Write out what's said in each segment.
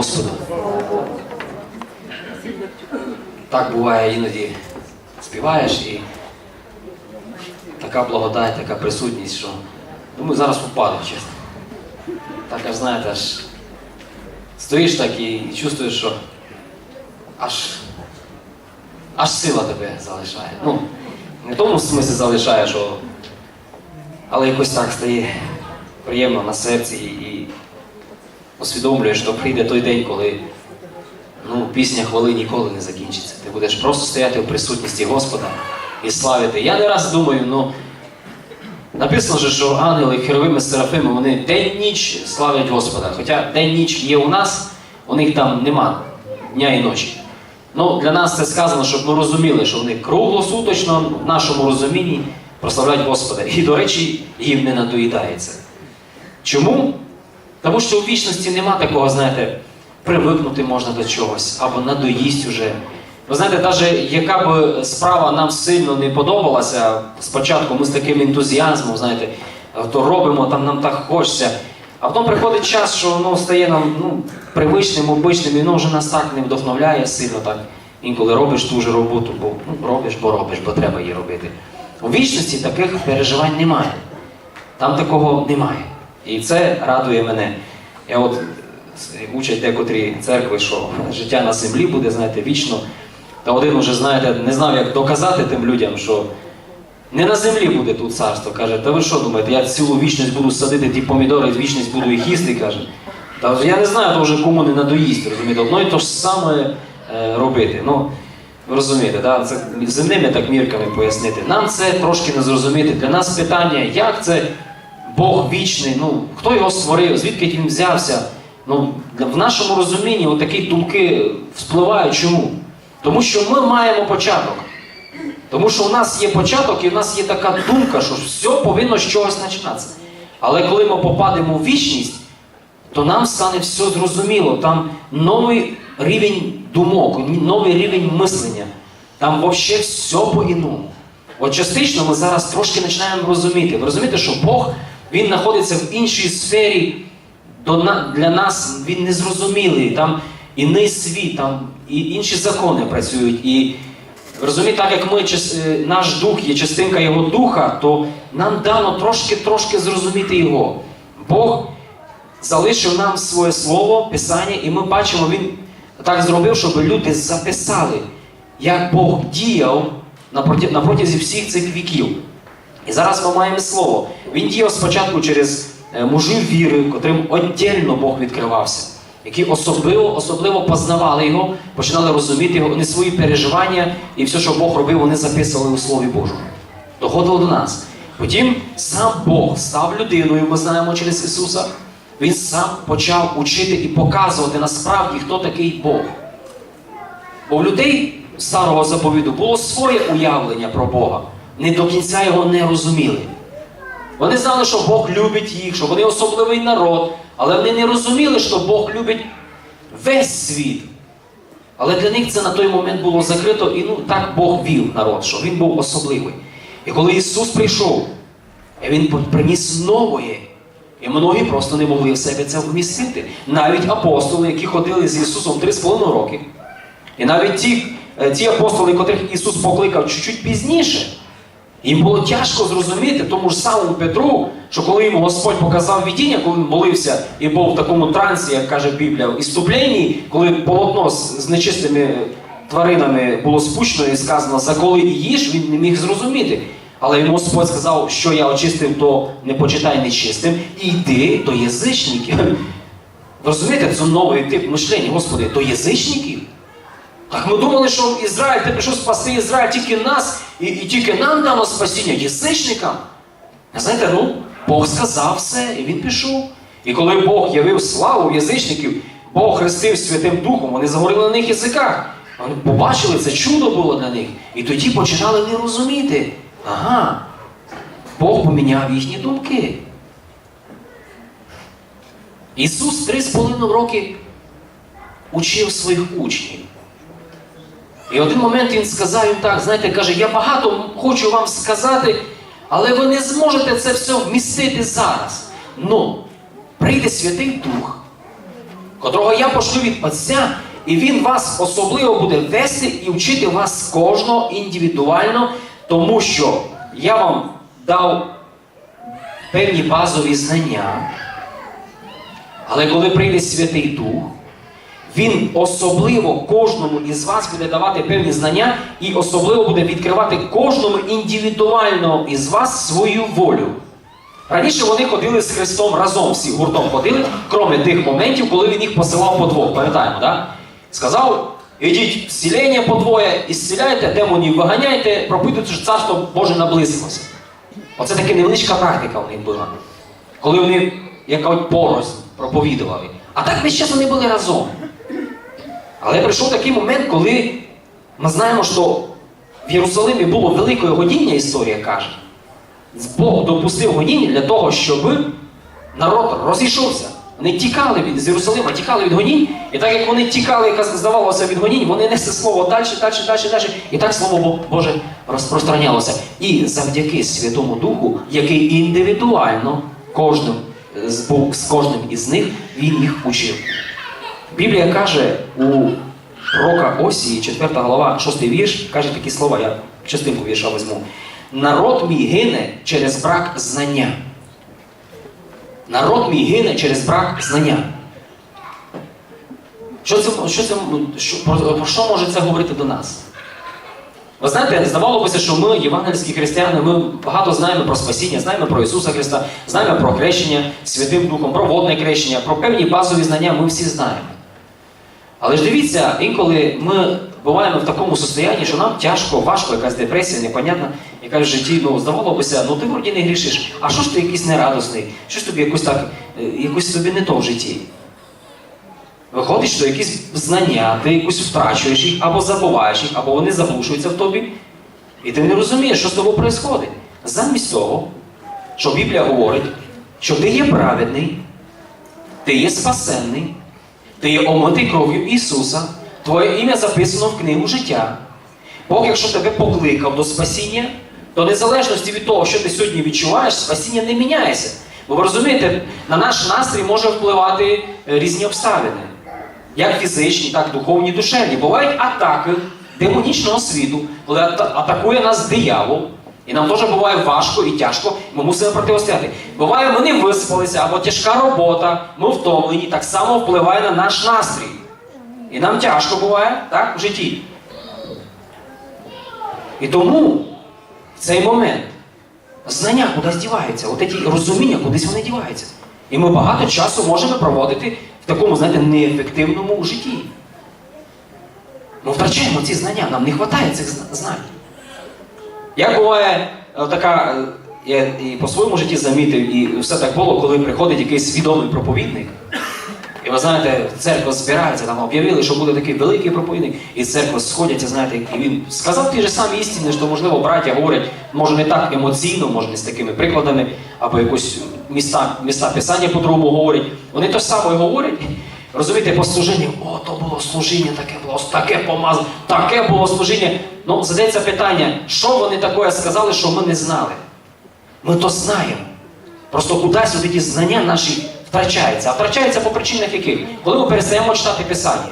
Господу. Так буває іноді співаєш і така благодать, така присутність, що думаю, зараз впаду, чесно. Так аж знаєте, аж стоїш так і, і чувствуєш, що аж, аж сила тебе залишає. Ну, не в тому смислі залишає, що. Але якось так стає приємно на серці і усвідомлюєш, що прийде той день, коли ну, пісня хвали ніколи не закінчиться. Ти будеш просто стояти в присутності Господа і славити. Я не раз думаю, ну написано же, що ангели, херовими, серафими, вони день-ніч славлять Господа. Хоча день-ніч є у нас, у них там нема дня і ночі. Ну, для нас це сказано, щоб ми розуміли, що вони круглосуточно в нашому розумінні прославляють Господа. І, до речі, їм не надоїдається. Чому? Тому що у вічності нема такого, знаєте, привикнути можна до чогось, або надоїсть уже. Ви знаєте, навіть яка б справа нам сильно не подобалася, спочатку ми з таким ентузіазмом, знаєте, то робимо, там нам так хочеться. А потім приходить час, що воно стає нам ну, привичним, обичним, і воно вже нас так не вдохновляє сильно так. Інколи робиш ту ж роботу, бо ну, робиш, бо робиш, бо треба її робити. У вічності таких переживань немає. Там такого немає. І це радує мене. Я от е, учать декотрі церкви, що життя на землі буде, знаєте, вічно. Та один уже, знаєте, не знав, як доказати тим людям, що не на землі буде тут царство. Каже, та ви що думаєте, я цілу вічність буду садити ті помідори, вічність буду їх їсти, каже. Та я не знаю, то вже кому не надоїсть, розумієте, одно і то ж саме е, робити. Ну, ви розумієте, да? це земними так мірками пояснити. Нам це трошки не зрозуміти. Для нас питання, як це Бог вічний, ну, хто його створив, звідки він взявся. Ну, в нашому розумінні отакі думки вспливають. Чому? Тому що ми маємо початок. Тому що у нас є початок і у нас є така думка, що все повинно з чогось починатися. Але коли ми попадемо в вічність, то нам стане все зрозуміло. Там новий рівень думок, новий рівень мислення. Там взагалі все по-іному. От частично ми зараз трошки починаємо розуміти. Ви розумієте, що Бог він знаходиться в іншій сфері для нас, він незрозумілий. Там іний світ, там і інші закони працюють. І розумієте, так як ми, е, наш дух є частинка його духа, то нам дано трошки-трошки зрозуміти його. Бог залишив нам своє слово, Писання, і ми бачимо, він так зробив, щоб люди записали, як Бог діяв на протязі всіх цих віків. І зараз ми маємо слово. Він діяв спочатку через е, мужів віри, котрим віддільно Бог відкривався, які особливо, особливо познавали його, починали розуміти його, вони свої переживання і все, що Бог робив, вони записували у Слові Божому. Доходило до нас. Потім сам Бог став людиною, ми знаємо через Ісуса. Він сам почав учити і показувати насправді, хто такий Бог. Бо в людей старого заповіду було своє уявлення про Бога. Не до кінця його не розуміли. Вони знали, що Бог любить їх, що вони особливий народ, але вони не розуміли, що Бог любить весь світ. Але для них це на той момент було закрито, і ну так Бог вів народ, що він був особливий. І коли Ісус прийшов, Він приніс нове. І многі просто не могли в себе це вмістити. Навіть апостоли, які ходили з Ісусом 3,5 роки. І навіть ті, е, ті апостоли, котрих Ісус покликав чуть-чуть пізніше, їм було тяжко зрозуміти тому ж самому Петру, що коли йому Господь показав видіння, коли він молився і був в такому трансі, як каже Біблія, в іступленні, коли полотно з, нечистими тваринами було спущено і сказано, заколи і їж, він не міг зрозуміти. Але йому Господь сказав, що я очистив, то не почитай нечистим, і йди до язичників. Ви Розумієте, це новий тип мишлення, Господи, до язичників. Так ми думали, що Ізраїль, ти прийшов спасти Ізраїль тільки нас, і, і тільки нам дано спасіння, язичникам. Знаєте, ну, Бог сказав все, і він пішов. І коли Бог явив славу язичників, Бог хрестив Святим Духом, вони заговорили на них язиках. Вони побачили, це чудо було для них. І тоді починали не розуміти. Ага, Бог поміняв їхні думки. Ісус три з половиною роки учив своїх учнів. І один момент він сказав їм так, знаєте, каже, я багато хочу вам сказати, але ви не зможете це все вмістити зараз. Ну, прийде Святий Дух, котрого я пошлю від Отця, і Він вас особливо буде вести і вчити вас кожного індивідуально, тому що я вам дав певні базові знання. Але коли прийде Святий Дух, він особливо кожному із вас буде давати певні знання і особливо буде відкривати кожному індивідуально із вас свою волю. Раніше вони ходили з Христом разом, всі гуртом ходили, крім тих моментів, коли він їх посилав по двох. Пам'ятаємо, да? Сказав, ідіть в селення по двоє, і зціляйте, демонів виганяйте, пропитуйте, що царство Боже наблизилося. Оце така невеличка практика в них була. Коли вони, як кажуть, порознь проповідували. А так весь час вони були разом. Але прийшов такий момент, коли ми знаємо, що в Єрусалимі було велике годіння, історія каже. Бог допустив гоніння для того, щоб народ розійшовся. Вони тікали від Єрусалима, тікали від гонінь, і так як вони тікали, як здавалося, від гонінь, вони несли слово далі, далі, далі, далі. І так слово Боже розпространялося. І завдяки Святому Духу, який індивідуально кожним з кожним із них, він їх учив. Біблія каже у пророка Осії, 4 глава, 6 вірш, каже такі слова, я частинку вірша візьму. Народ мій гине через брак знання. Народ мій гине через брак знання. Що це, що це, що, про що може це говорити до нас? Ви знаєте, здавалося, що ми, євангельські християни, ми багато знаємо про спасіння, знаємо про Ісуса Христа, знаємо про хрещення Святим Духом, про водне хрещення, про певні базові знання ми всі знаємо. Але ж дивіться, інколи ми буваємо в такому состоянні, що нам тяжко, важко, якась депресія, непонятна, яка в житті, ну, здавалося, ну ти вроді не грішиш, а що ж ти якийсь нерадосний? Що ж тобі якось так, е, якось тобі не то в житті? Виходить, що якісь знання, ти якось втрачуєш їх, або забуваєш їх, або вони заглушуються в тобі. І ти не розумієш, що з тобою відбувається. Замість того, що Біблія говорить, що ти є праведний, ти є спасенний, ти є омитий кров'ю Ісуса, твоє ім'я записано в книгу життя. Бог, якщо тебе покликав до спасіння, то незалежності від того, що ти сьогодні відчуваєш, спасіння не міняється. Бо ви розумієте, на наш настрій може впливати е, різні обставини. Як фізичні, так і духовні, душевні. Бувають атаки демонічного світу, коли атакує нас диявол. І нам теж буває важко і тяжко, і ми мусимо протистояти. Буває, ми не виспалися, або тяжка робота, ми втомлені, так само впливає на наш настрій. І нам тяжко буває, так, в житті. І тому в цей момент знання кудись діваються, от ці розуміння кудись вони діваються. І ми багато часу можемо проводити в такому, знаєте, неефективному житті. Ми втрачаємо ці знання, нам не вистачає цих знань. Як буває е, така, е, я і по своєму житті замітив, і все так було, коли приходить якийсь свідомий проповідник. І ви знаєте, церква збирається, там об'явили, що буде такий великий проповідник, і церква сходяться, знаєте, і він сказав ті ж самі істини, що, можливо, браття говорять, може не так емоційно, може не з такими прикладами, або якось міста, міста писання по-другому говорять. Вони то саме говорять. Розумієте, по служінню, о, то було служіння, таке було, таке помазано, таке було служіння. Ну, задається питання, що вони таке сказали, що ми не знали. Ми то знаємо. Просто кудись от ці знання наші втрачаються. А втрачаються по причинах яких? Коли ми перестаємо читати Писання.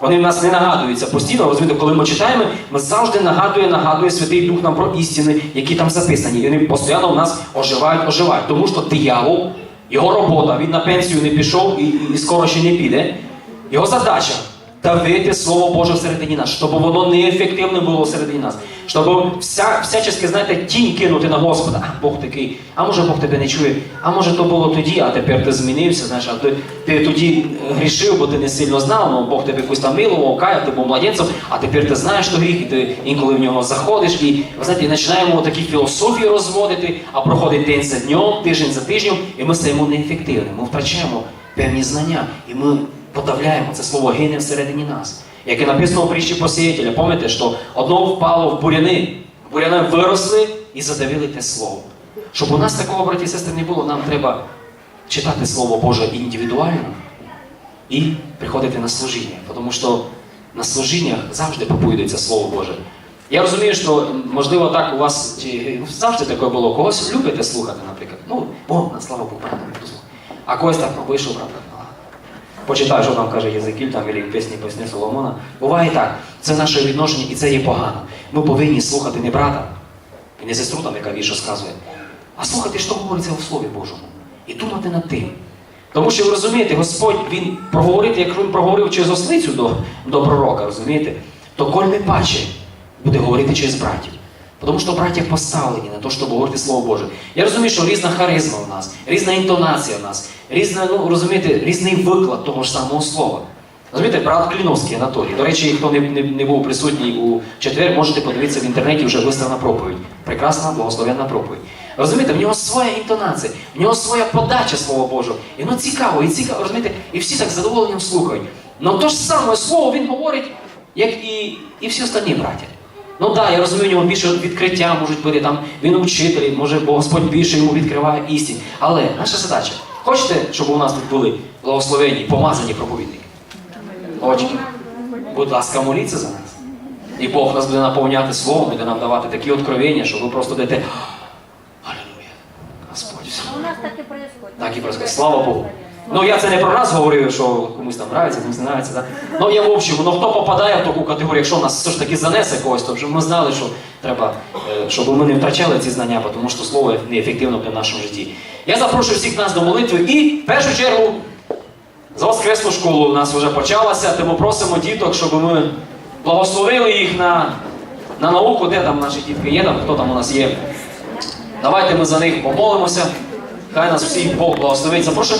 Вони в нас не нагадуються постійно, розумієте, коли ми читаємо, ми завжди нагадує, нагадує Святий Дух нам про істини, які там записані. І вони постійно в нас оживають, оживають. Тому що диявол, його робота, він на пенсію не пішов і, і скоро ще не піде. Його задача давити Слово Боже всередині нас, щоб воно неефективне було всередині нас. Щоб вся, всячески, знаєте, тінь кинути на Господа. А Бог такий, а може Бог тебе не чує, а може то було тоді, а тепер ти змінився, знаєш, а ти, ти тоді грішив, бо ти не сильно знав, ну Бог тебе якось там милував, каяв, ти був младенцем, а тепер ти знаєш то гріх, і ти інколи в нього заходиш, і ви знаєте, починаємо такі філософії розводити, а проходить день за днем, тиждень за тижнем, і ми стаємо неефективними. Ми втрачаємо певні знання, і ми подавляємо це слово гине всередині нас. Як і написано у притчі посіятеля, пам'ятаєте, що одно впало в буряни, буряни виросли і задавили те слово. Щоб у нас такого, браті і сестри, не було, нам треба читати Слово Боже індивідуально і приходити на служіння. Тому що на служіннях завжди проповідується Слово Боже. Я розумію, що можливо так у вас завжди таке було. Когось любите слухати, наприклад. Ну, о, на слава Богу, не. А когось так ну, вийшов, правда. Почитаю, що там каже Єзекіль, там і пісні пісні Соломона. Буває так, це наше відношення і це є погано. Ми повинні слухати не брата і не сестру, там, яка вірша сказує, а слухати, що говориться у Слові Божому, і думати над тим. Тому що ви розумієте, Господь Він проговорить, якщо він проговорив через ослицю до, до пророка, розумієте, то коль не паче буде говорити через братів. Тому що браття поставлені на те, щоб говорити Слово Боже. Я розумію, що різна харизма в нас, різна інтонація в нас, різна, ну розумієте, різний виклад того ж самого слова. Розумієте, брат Кліновський Анатолій. До речі, хто не, не, не був присутній у четвер, можете подивитися в інтернеті вже виставлена проповідь. Прекрасна, благословенна проповідь. Розумієте, в нього своя інтонація, в нього своя подача Слова Божого. І воно цікаво, і цікаво, розумієте, і всі так задоволенням слухають. Но то ж саме слово він говорить, як і, і всі останні браття. Ну так, да, я розумію, у нього більше відкриття можуть бути, там він учитель, може, бо Господь більше йому відкриває істин. Але наша задача, хочете, щоб у нас тут були благословені, помазані проповідники? Хочете? Будь ласка, моліться за нас. І Бог нас буде наповняти словом, буде нам давати такі откровення, що ви просто будете. Аллилуйя. Господь. У нас так и происходит. Так і происходит. Слава Богу. Ну я це не про нас говорив, що комусь там нравиться, комусь не нравиться. Да? Ну я в общем, ну хто попадає в таку категорію, якщо нас все ж таки занесе когось, то вже ми знали, що треба, е, щоб ми не втрачали ці знання, тому що слово неефективно для нашому житті. Я запрошую всіх нас до молитви і в першу чергу за воскресну школу у нас вже почалася, тому просимо діток, щоб ми благословили їх на, на науку, де там наші дітки є, там хто там у нас є. Давайте ми за них помолимося. Хай нас всіх Бог благословить. Запрошуємо